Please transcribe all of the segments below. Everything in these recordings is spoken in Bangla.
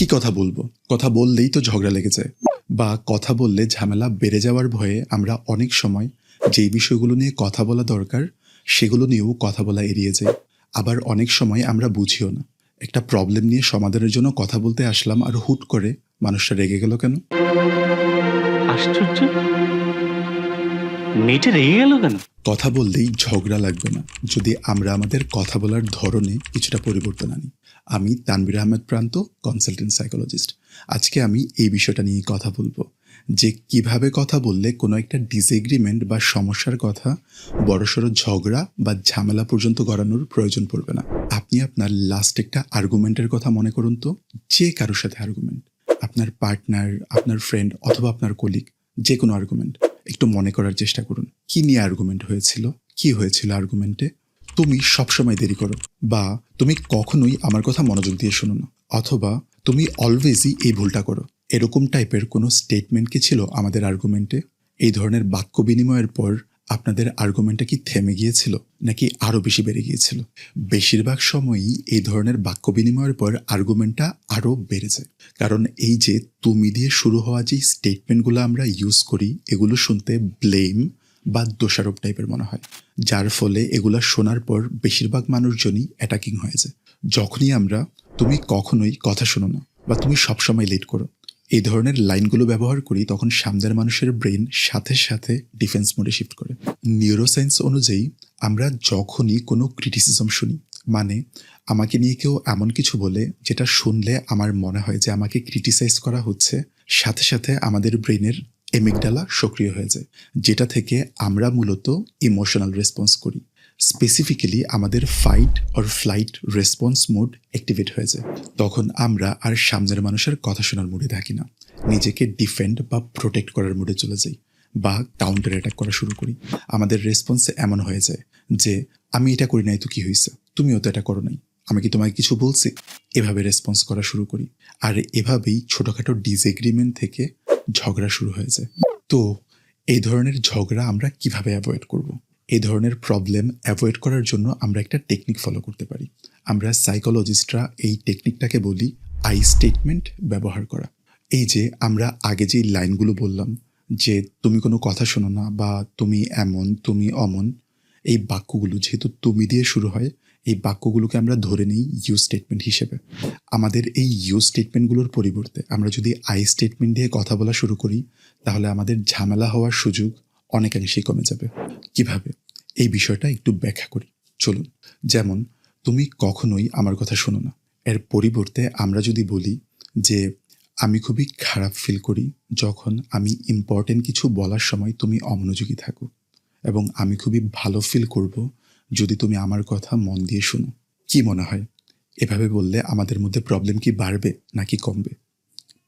কি কথা বলব? কথা বললেই তো ঝগড়া লেগে যায়। বা কথা বললে ঝামেলা বেড়ে যাওয়ার ভয়ে আমরা অনেক সময় যেই বিষয়গুলো নিয়ে কথা বলা দরকার সেগুলো নিয়েও কথা বলা এড়িয়ে যাই। আবার অনেক সময় আমরা বুঝিও না। একটা প্রবলেম নিয়ে সমাধানের জন্য কথা বলতে আসলাম আর হুট করে মানুষটা রেগে গেল কেন? আশ্চর্য। মেয়েটা রেগে গেল কেন? কথা বললেই ঝগড়া লাগবে না। যদি আমরা আমাদের কথা বলার ধরনে কিছুটা পরিবর্তন আনি। আমি তানবির আহমেদ প্রান্ত কনসালটেন্ট সাইকোলজিস্ট আজকে আমি এই বিষয়টা নিয়ে কথা বলব। যে কীভাবে কথা বললে কোনো একটা ডিসএগ্রিমেন্ট বা সমস্যার কথা বড়সড় ঝগড়া বা ঝামেলা পর্যন্ত গড়ানোর প্রয়োজন পড়বে না। আপনি আপনার লাস্ট একটা আর্গুমেন্টের কথা মনে করুন তো, যে কারোর সাথে আর্গুমেন্ট আপনার পার্টনার আপনার ফ্রেন্ড অথবা আপনার কলিগ যে কোনো আর্গুমেন্ট একটু মনে করার চেষ্টা করুন। কি নিয়ে আর্গুমেন্ট হয়েছিল? কি হয়েছিল আর্গুমেন্টে তুমি সবসময় দেরি করো বা তুমি কখনোই আমার কথা মনোযোগ দিয়ে শোনো না, অথবা তুমি অলওয়েজই এই ভুলটা করো। এরকম টাইপের কোনো স্টেটমেন্ট কি ছিল আমাদের আর্গুমেন্টে এই ধরনের বাক্য বিনিময়ের পর আপনাদের আর্গুমেন্টটা কি থেমে গিয়েছিল, নাকি আরও বেশি বেড়ে গিয়েছিল? বেশিরভাগ সময়ই এই ধরনের বাক্য বিনিময়ের পর আর্গুমেন্টটা আরও বেড়ে যায়। কারণ এই যে তুমি দিয়ে শুরু হওয়া যে স্টেটমেন্টগুলো আমরা ইউজ করি, এগুলো শুনতে ব্লেম বা দোষারোপ টাইপের মনে হয়। যার ফলে এগুলা শোনার পর বেশিরভাগ মানুষজনই অ্যাটাকিং হয়ে যায়। যখনই আমরা তুমি কখনোই কথা শোনো না বা তুমি সবসময় লেট করো এই ধরনের লাইনগুলো ব্যবহার করি, তখন সামনের মানুষের ব্রেন সাথে সাথে ডিফেন্স মোডে শিফট করে। নিউরোসায়েন্স অনুযায়ী আমরা যখনই কোনো ক্রিটিসিজম শুনি মানে আমাকে নিয়ে কেউ এমন কিছু বলে যেটা শুনলে আমার মনে হয় যে আমাকে ক্রিটিসাইজ করা হচ্ছে, সাথে সাথে আমাদের ব্রেনের এমিকডালা সক্রিয় হয়ে যায়, যেটা থেকে আমরা মূলত ইমোশনাল রেসপন্স করি। স্পেসিফিক্যালি আমাদের fight or flight response mode activate হয়ে যায়। তখন আমরা আর সামনের মানুষের কথা শোনার মুডে থাকি না। নিজেকে ডিফেন্ড বা প্রোটেক্ট করার মুডে চলে যাই বা কাউন্টার অ্যাটাক করা শুরু করি। আমাদের রেসপন্স এমন হয়ে যায় যে, আমি এটা করি নাই, তো কি হয়েছে তুমিও তো এটা করো নাই। আমি কি তোমায় কিছু বলছি? এভাবে রেসপন্স করা শুরু করি। আর এভাবেই ছোটোখাটো ডিসএগ্রিমেন্ট থেকে ঝগড়া শুরু হয়ে যায়। তো এই ধরনের ঝগড়া আমরা কীভাবে অ্যাভয়েড করব। এই ধরনের প্রবলেম অ্যাভয়েড করার জন্য আমরা একটা টেকনিক ফলো করতে পারি। আমরা সাইকোলজিস্টরা এই টেকনিকটাকে বলি আই স্টেটমেন্ট ব্যবহার করা। এই যে আমরা আগে যে লাইনগুলো বললাম, যে তুমি কোনো কথা শোনো না বা তুমি এমন, তুমি অমন, এই বাক্যগুলো যেহেতু তুমি দিয়ে শুরু হয় এই বাক্যগুলোকে আমরা ধরে নিই ইউ স্টেটমেন্ট হিসেবে। আমাদের এই ইউ স্টেটমেন্টগুলোর পরিবর্তে আমরা যদি আই স্টেটমেন্ট দিয়ে কথা বলা শুরু করি, তাহলে আমাদের ঝামেলা হওয়ার সুযোগ অনেকাংশেই কমে যাবে। কীভাবে? এই বিষয়টা একটু ব্যাখ্যা করি। চলুন, যেমন, তুমি কখনোই আমার কথা শোনো না। এর পরিবর্তে আমরা যদি বলি যে, আমি খুবই খারাপ ফিল করি যখন আমি ইম্পর্টেন্ট কিছু বলার সময় তুমি অমনোযোগী থাকো এবং আমি খুবই ভালো ফিল করব যদি তুমি আমার কথা মন দিয়ে শোনো। কি মনে হয়? এভাবে বললে আমাদের মধ্যে প্রবলেম কি বাড়বে নাকি কমবে?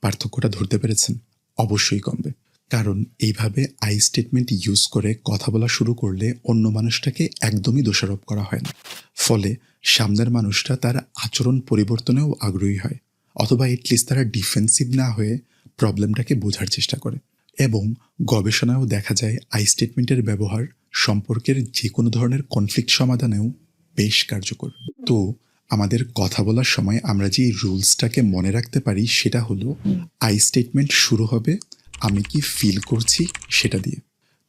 পার্থক্যটা ধরতে পেরেছেন? অবশ্যই কমবে। কারণ এইভাবে আই স্টেটমেন্ট ইউজ করে কথা বলা শুরু করলে অন্য মানুষটাকে একদমই দোষারোপ করা হয় না। ফলে সামনের মানুষটা তার আচরণ পরিবর্তনেও আগ্রহী হয়, অথবা এটলিস্ট তারা ডিফেন্সিভ না হয়ে প্রবলেমটাকে বোঝার চেষ্টা করে। এবং গবেষণায়ও দেখা যায় আই স্টেটমেন্টের ব্যবহার সম্পর্কের যে কোনো ধরনের কনফ্লিক্ট সমাধানেও বেশ কার্যকর। তো আমাদের কথা বলার সময় আমরা যে রুলসটাকে মনে রাখতে পারি, সেটা হলো আই স্টেটমেন্ট শুরু হবে, আমি কি ফিল করছি সেটা দিয়ে।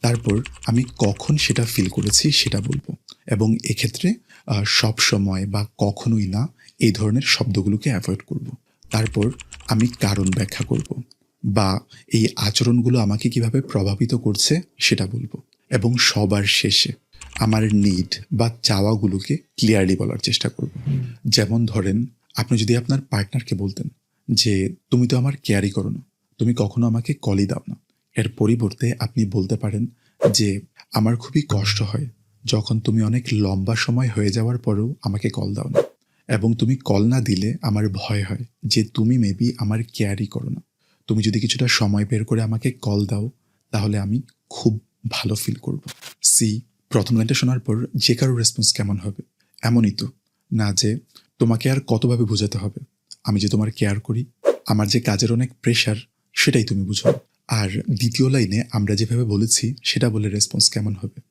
তারপর আমি কখন সেটা ফিল করেছি সেটা বলব। এবং এক্ষেত্রে সব সময় বা কখনোই না এই ধরনের শব্দগুলোকে অ্যাভয়েড করব। তারপর আমি কারণ ব্যাখ্যা করব বা এই আচরণগুলো আমাকে কীভাবে প্রভাবিত করছে সেটা বলব। এবং সবার শেষে আমার নিড বা চাওয়াগুলোকে ক্লিয়ারলি বলার চেষ্টা করব। যেমন ধরেন, আপনি যদি আপনার পার্টনারকে বলতেন যে, তুমি তো আমার কেয়ারই করো না। তুমি কখনো আমাকে কলই দাও না। এর পরিবর্তে আপনি বলতে পারেন যে, আমার খুবই কষ্ট হয় যখন তুমি অনেক লম্বা সময় হয়ে যাওয়ার পরেও আমাকে কল দাও না। এবং তুমি কল না দিলে আমার ভয় হয় যে, তুমি মেবি আমার কেয়ারই করো না। তুমি যদি কিছুটা সময় বের করে আমাকে কল দাও, তাহলে আমি খুব ভালো ফিল করব। সি প্রথম লাইনটা শোনার পর যে কারোর রেসপন্স কেমন হবে, এমনই তো। না যে তোমাকে আর কতভাবে বোঝাতে হবে। আমি যে তোমার কেয়ার করি, আমার যে কাজের অনেক প্রেশার সেটাই তুমি বুঝো। আর দ্বিতীয় লাইনে আমরা যেভাবে বলেছি, সেটা বলে রেসপন্স কেমন হবে।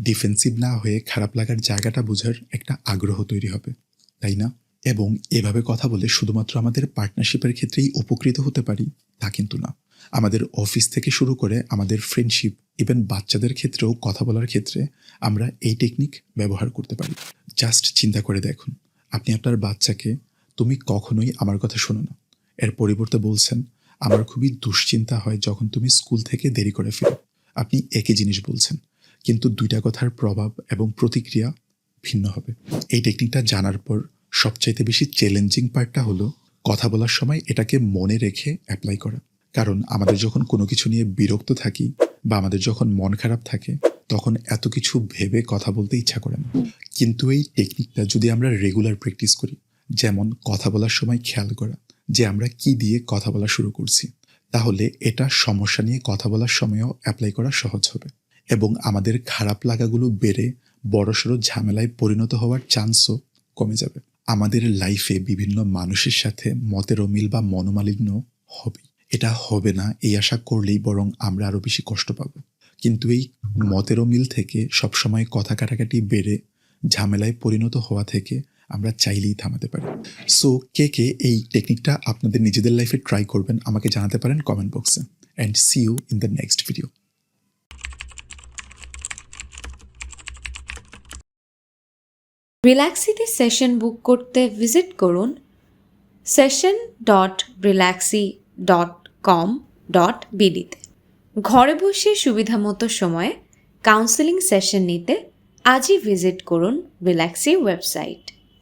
ডিফেন্সিভ না হয়ে খারাপ লাগার জায়গাটা বোঝার একটা আগ্রহ তৈরি হবে। তাই না? এবং এভাবে কথা বলে শুধুমাত্র আমাদের পার্টনারশিপের ক্ষেত্রেই উপকৃত হতে পারি, তা কিন্তু না। আমাদের অফিস থেকে শুরু করে আমাদের ফ্রেন্ডশিপ ইভেন বাচ্চাদের ক্ষেত্রেও কথা বলার ক্ষেত্রে আমরা এই টেকনিক ব্যবহার করতে পারি। জাস্ট চিন্তা করে দেখুন, আপনি আপনার বাচ্চাকে, তুমি কখনোই আমার কথা শোনো না। এর পরিবর্তে বলছেন, আমার খুবই দুশ্চিন্তা হয় যখন তুমি স্কুল থেকে দেরি করে ফিরো। আপনি একই জিনিস বলছেন, কিন্তু দুইটা কথার প্রভাব এবং প্রতিক্রিয়া ভিন্ন হবে। এই টেকনিকটা জানার পর সবচাইতে বেশি চ্যালেঞ্জিং পার্টটা হলো কথা বলার সময় এটাকে মনে রেখে অ্যাপ্লাই করা। কারণ আমাদের যখন কোনো কিছু নিয়ে বিরক্ত থাকি বা আমাদের যখন মন খারাপ থাকে, তখন এত কিছু ভেবে কথা বলতে ইচ্ছা করে না। কিন্তু এই টেকনিকটা যদি আমরা রেগুলার প্র্যাকটিস করি, যেমন কথা বলার সময় খেয়াল করা, যে আমরা কি দিয়ে কথা বলা শুরু করছি, তাহলে এটা সমস্যা নিয়ে কথা বলার সময়ও অ্যাপ্লাই করা সহজ হবে। এবং আমাদের খারাপ লাগাগুলো বেড়ে বড়সড় ঝামেলায় পরিণত হওয়ার চান্সও কমে যাবে। আমাদের লাইফে বিভিন্ন মানুষের সাথে মতের অমিল বা মনোমালিন্য হবে এটা হবে না, এই আশা করলেই বরং আমরা আরও বেশি কষ্ট পাব। কিন্তু এই মতের মিল থেকে সবসময় কথা কাটাকাটি বেড়ে ঝামেলায় পরিণত হওয়া থেকে আমরা চাইলেই থামাতে পারি। সো কে কে এই টেকনিকটা আপনাদের নিজেদের লাইফে ট্রাই করবেন আমাকে জানাতে পারেন কমেন্ট বক্সে and see you in the next video রিল্যাক্সিতে session book করতে ভিজিট করুন session dot relaxy dot com dot বিডিতে ঘরে বসে সুবিধামতো সময়ে কাউন্সেলিং সেশন নিতে আজই ভিজিট করুন রিল্যাক্সি ওয়েবসাইট